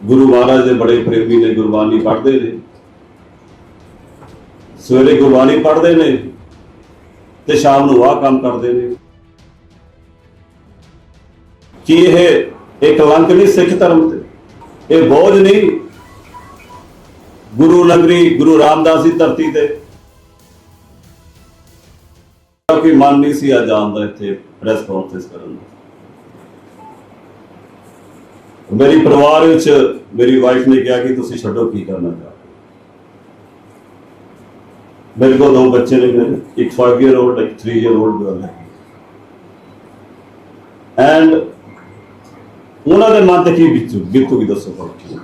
ਗੁਰੂ ਮਹਾਰਾਜ ਦੇ ਬੜੇ ਪ੍ਰੇਮੀ ਨੇ ਗੁਰਬਾਣੀ ਪੜ੍ਹਦੇ ਨੇ। ਸਵੇਰੇ ਗੁਰਬਾਣੀ ਪੜ੍ਹਦੇ ਨੇ ਤੇ ਸ਼ਾਮ ਨੂੰ ਆਹ ਕੰਮ ਕਰਦੇ ਨੇ। ਕੀ ਇਹ ਇੱਕ ਕਲੰਕ ਨਹੀਂ ਸਿੱਖ ਧਰਮ ਤੇ? ਇਹ ਬੋਝ ਨਹੀਂ ਗੁਰੂ ਨਗਰੀ ਗੁਰੂ ਰਾਮਦਾਸ ਦੀ ਧਰਤੀ ਤੇ? ਕੋਈ ਮਨ ਨਹੀਂ ਸੀ ਆ ਜਾਂਦਾ ਇੱਥੇ ਪ੍ਰੈਸ ਕਾਨਫਰੰਸ ਕਰਨ ਦਾ। ਮੇਰੀ ਪਰਿਵਾਰ ਵਿੱਚ ਮੇਰੀ ਵਾਈਫ ਨੇ ਕਿਹਾ ਕਿ ਤੁਸੀਂ ਛੱਡੋ, ਕੀ ਕਰਨਾ ਚਾਹੋ ਮੇਰੇ ਕੋਲ ਦੋ ਬੱਚੇ ਨੇ ਮੇਰੇ, ਇੱਕ 5 ਇਅਰ 올ਡ ਇੱਕ 3 ਇਅਰ 올ਡ ਗਰਲ ਹੈ ਐਂਡ ਉਹਨਾਂ ਦੇ ਮਨ ਤੇ ਕੀ ਬਿੱਤੂ ਬਿੱਤੂ ਬੀਤੂਗੀ ਦੱਸੋ ਭਾਈ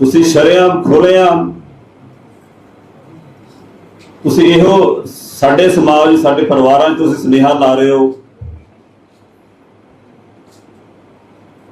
ਤੁਸੀਂ ਸ਼ਰੇਆਮ ਖੋਲੇਆਮ ਤੁਸੀਂ ਇਹੋ ਸਾਡੇ ਸਮਾਜ, ਸਾਡੇ ਪਰਿਵਾਰਾਂ 'ਚ ਤੁਸੀਂ ਸੁਨੇਹਾ ਲਾ ਰਹੇ ਹੋ।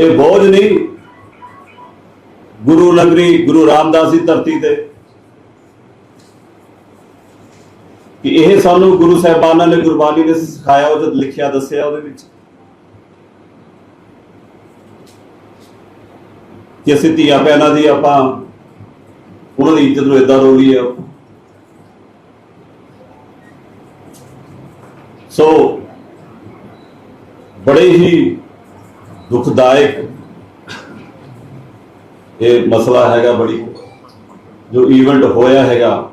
ਇਹ ਬੋਝ ਨਹੀਂ। ਗੁਰੂ ਨਗਰੀ ਗੁਰੂ ਰਾਮਦਾਸ ਦੀ ਧਰਤੀ ਤੇ। ਕਿ ਇਹ ਸਾਨੂੰ ਗੁਰੂ ਸਾਹਿਬਾਨਾਂ ਨੇ ਗੁਰਬਾਣੀ ਨੇ ਸਿਖਾਇਆ, ਉਹ ਲਿਖਿਆ, ਦੱਸਿਆ ਉਹਦੇ ਵਿੱਚ। ਕਿ ਅਸੀਂ ਧੀਆਂ ਭੈਣਾਂ ਦੀ ਆਪਾਂ, ਉਹਨਾਂ ਦੀ ਇੱਜ਼ਤ ਨੂੰ ਇਦਾਂ ਰੋਲੀ ਹੈ ਸੋ, ਬੜੇ ਹੀ ਦੁਖਦਾਇਕ ਇਹ ਮਸਲਾ ਹੈਗਾ ਬੜੀ ਜੋ ਇਵੈਂਟ ਹੋਇਆ ਹੈਗਾ